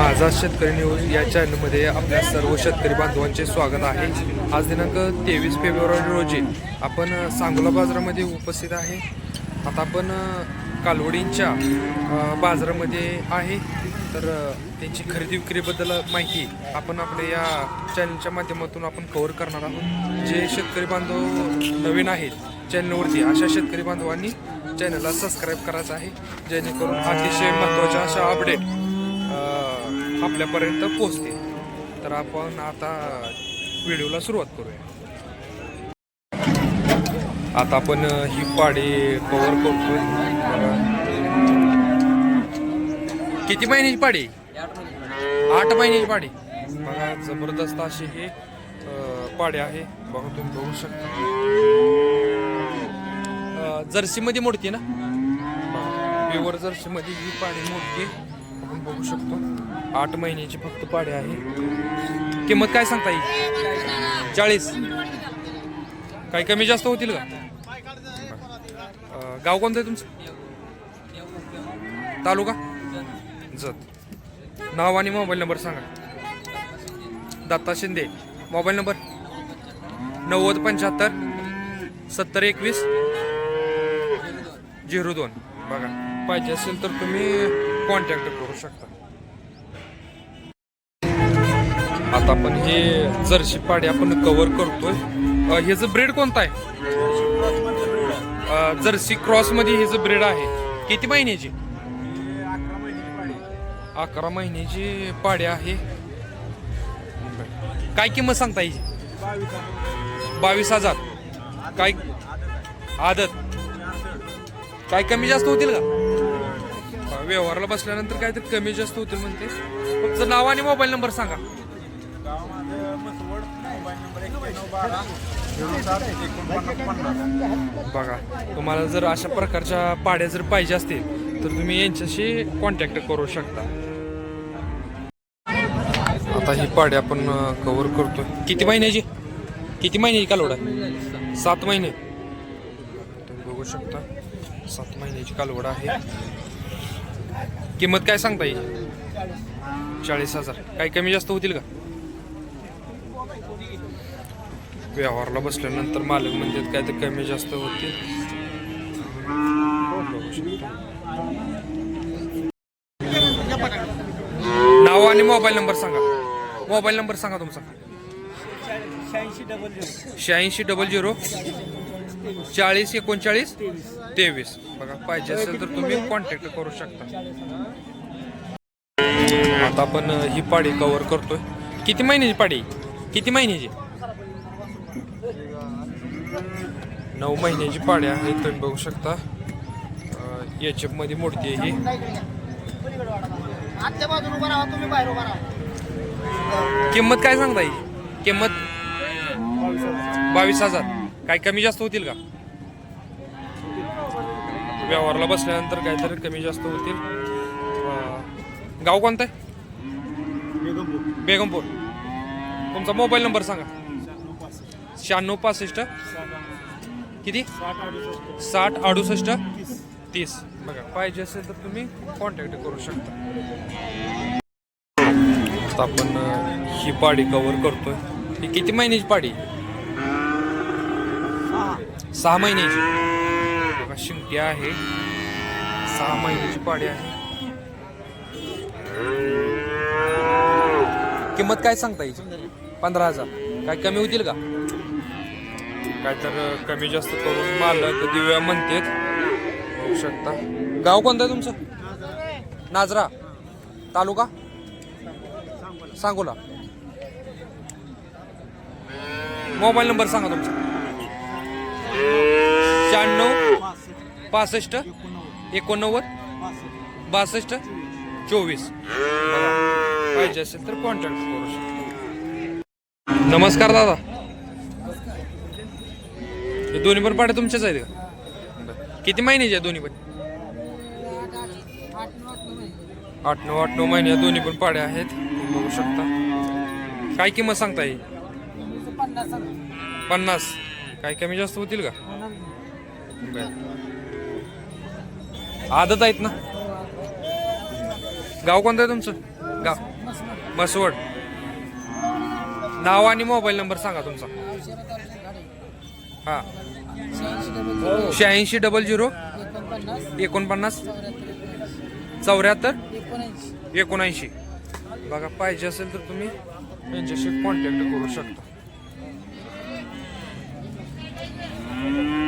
माझा शेतकरी न्यूज या चॅनलमध्ये आपल्या सर्व शेतकरी बांधवांचे स्वागत आहे. आज दिनांक तेवीस फेब्रुवारी रोजी आपण सांगोला बाजारामध्ये उपस्थित आहे. आता आपण कालवडींच्या बाजारामध्ये आहे. तर त्यांची खरेदी विक्रीबद्दल माहिती आपण आपल्या या चॅनलच्या माध्यमातून आपण कवर करणार आहोत. जे शेतकरी बांधव नवीन आहेत चॅनलवरती अशा शेतकरी बांधवांनी चॅनलला सबस्क्राईब करायचं आहे. जेणेकरून अतिशय महत्त्वाच्या अशा अपडेट आपल्यापर्यंत पोहोचते तर आपण आता व्हिडिओला सुरुवात करूया. आता आपण ही पाडी कव्हर करतोय. किती महिन्याची पाडी? आठ महिन्याची पाडी. बघा जबरदस्त अशी हे पाडी आहे. बघा तुम्ही बघू शकता. जर्सी मध्ये मोडती ना? प्युअर जर्सी मध्ये ही पाडी मोडती आपण बघू शकतो. आठ महिन्याची फक्त पाडे आहे. किंमत काय सांगता येईल? चाळीस. काही कमी जास्त होतील का? गाव कोणतं आहे तुमचं? तालुका? जत. नाव आणि मोबाईल नंबर सांगा. दत्ता शिंदे. Mobile number? नव्वद पंच्याहत्तर सत्तर एकवीस झिरो दोन. बघा. पाहिजे असेल तर तुम्ही कॉन्टॅक्ट करू शकता. आता आपण हे जर्सी पाडी आपण कव्हर करतोय. ह्याचं ब्रेड कोणता आहे? जर्सी क्रॉसमध्ये ह्याचं ब्रेड आहे किती महिन्याची? अकरा महिन्याची पाडी आहे. काय किंमत सांगता येईल बावीस हजार. काय? आदत. काय कमी जास्त होतील का? व्यवहाराला बसल्यानंतर काय तर कमी जास्त होतील म्हणते. तुमचं नाव आणि मोबाईल नंबर सांगा. बघा तुम्हाला जर अशा प्रकारच्या पाड्या जर पाहिजे असतील तर तुम्ही यांच्याशी कॉन्टॅक्ट करू शकता. आता ही पाडी आपण कव्हर करतोय. किती महिन्याची किती महिन्याची कालवड सात महिने. तुम्ही बघू शकता सात महिन्याची कालवड आहे. किंमत काय सांगता येईल? चाळीस हजार. काही कमी जास्त होतील का? व्यवहारला बसल्यानंतर मालक म्हणतात काय तर कमी जास्त होतील. नाव आणि मोबाईल नंबर सांगा. मोबाईल नंबर सांगा तुमचा. शहाऐंशी डबल झिरो. शहाऐंशी डबल झिरो. चाळीस एकोणचाळीस? तेवीस. बघा पाहिजे असेल तर तुम्ही कॉन्टॅक्ट करू शकता. आता आपण ही पाडी कव्हर करतोय. किती महिन्याची पाडी? किती महिन्याची? नऊ महिन्याची पाडी आहे तुम्ही बघू शकता. एच एफमध्ये मोडती आहे ही. किंमत काय सांगता येईल किंमत? बावीस हजार. काय कमी जास्त होतील का? व्यवहारला बसल्यानंतर काहीतरी कमी जास्त होतील. गाव कोणतं आहे? बेगमपूर. तुमचा मोबाईल नंबर सांगा. शहाण्णव पासष्ट. किती? साठ अडुसष्ट. तीस. बघा पाहिजे असेल तर तुम्ही कॉन्टॅक्ट करू शकता. आपण ही पाडी कव्हर करतोय. ही किती महिन्याची पाडी? सहा महिन्याची. बघा आहे. सहा महिन्याची पाडी आहे. किंमत काय सांगता येईल पंधरा हजार. काय कमी होतील का? काय तर कमी जास्त करून मालक दिव्या म्हणतेत. बघू शकता. गाव कोणतं आहे तुमचं? नाजरा. तालुका? सांगोला. मोबाईल नंबर सांगा तुमचा. शहाण्णव पासष्ट एकोणनव्वद बासष्ट चोवीस. पाहिजे असेल तर कॉन्टॅक्ट करू शकता. नमस्कार दादा. हे दोन्ही पण पाड्या तुमच्याच आहेत का. किती महिन्याचे आहे दोन्ही पण? आठ नऊ आठ नऊ महिने. दोन्ही पण पाड्या आहेत. बघू शकता. काय किंमत सांगता येईल पन्नास. काय कमी जास्त होतील का? बरं. आदत आहेत ना? गाव कोणतं आहे तुमचं? गाव? मसवड नाव आणि मोबाईल नंबर सांगा तुमचा. हां. शहाऐंशी डबल झिरो एकोणपन्नास चौऱ्याहत्तर एकोणऐंशी. बघा पाहिजे असेल तर तुम्ही यांच्याशी कॉन्टॅक्ट करू शकता. Yeah.